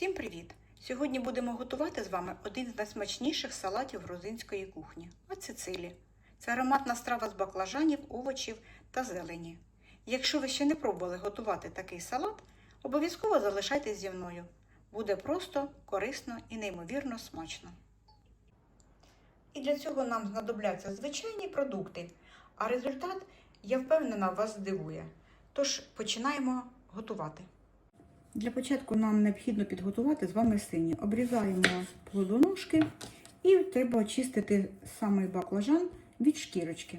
Всім привіт! Сьогодні будемо готувати з вами один з найсмачніших салатів грузинської кухні ацицилі. Це ароматна страва з баклажанів, овочів та зелені. Якщо ви ще не пробували готувати такий салат, обов'язково залишайтесь зі мною. Буде просто, корисно і неймовірно смачно. І для цього нам знадобляться звичайні продукти, а результат, я впевнена, вас здивує. Тож починаємо готувати. Для початку нам необхідно підготувати з вами сині. Обрізаємо плодоножки і треба очистити самий баклажан від шкірочки.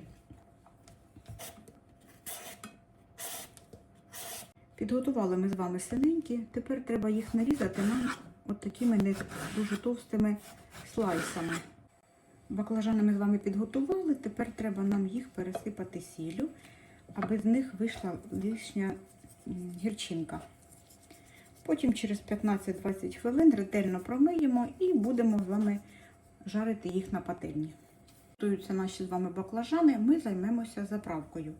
Підготували ми з вами синенькі, тепер треба їх нарізати на от такими не дуже товстими слайсами. Баклажани ми з вами підготували, тепер треба нам їх пересипати сіллю, аби з них вийшла лишня гірчинка. Потім через 15-20 хвилин ретельно промиємо і будемо з вами жарити їх на пательні. Готуються наші з вами баклажани, ми займемося заправкою.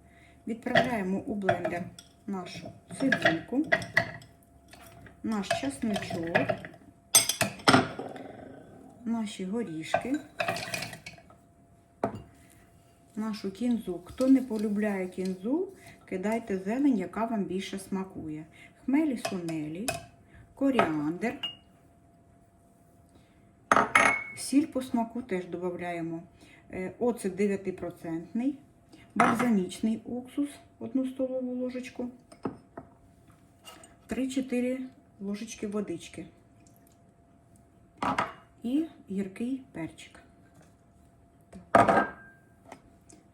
Відправляємо у блендер нашу цибульку, наш чесночок, наші горішки, нашу кінзу. Хто не полюбляє кінзу, кидайте зелень, яка вам більше смакує. Хмелі сунелі, коріандр, сіль по смаку теж додаємо. Оцет 9%, бальзамічний уксус 1 столову ложечку, 3-4 ложечки водички і гіркий перчик.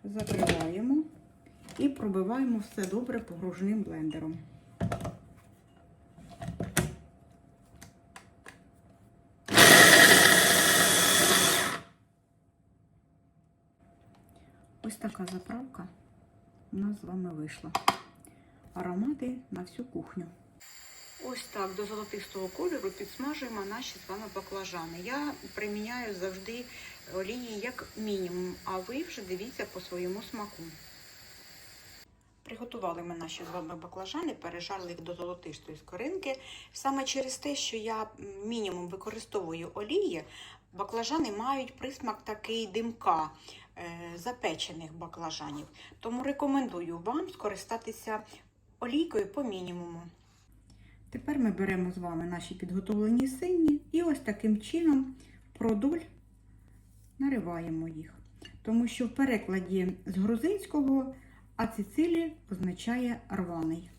Закриваємо і пробиваємо все добре погружним блендером. Ось така заправка у нас з вами вийшла. Аромати на всю кухню. Ось так до золотистого кольору підсмажуємо наші з вами баклажани. Я приміняю завжди олії як мінімум, а ви вже дивіться по своєму смаку. Приготували ми наші з вами баклажани, пережарили їх до золотистої скоринки. Саме через те, що я мінімум використовую олії, баклажани мають присмак такий димка запечених баклажанів. Тому рекомендую вам скористатися олійкою по мінімуму. Тепер ми беремо з вами наші підготовлені сині і ось таким чином продоль нариваємо їх. Тому що в перекладі з грузинського ацицилі означає рваний.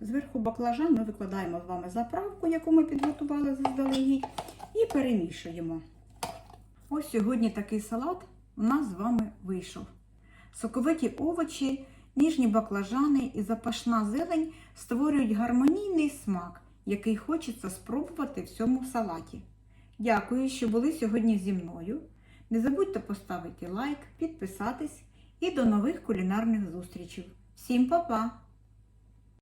Зверху баклажан ми викладаємо з вами заправку, яку ми підготували заздалегідь, і перемішуємо. Ось сьогодні такий салат у нас з вами вийшов. Соковиті овочі, ніжні баклажани і запашна зелень створюють гармонійний смак, який хочеться спробувати в цьому салаті. Дякую, що були сьогодні зі мною. Не забудьте поставити лайк, підписатись і до нових кулінарних зустрічей. Всім па-па!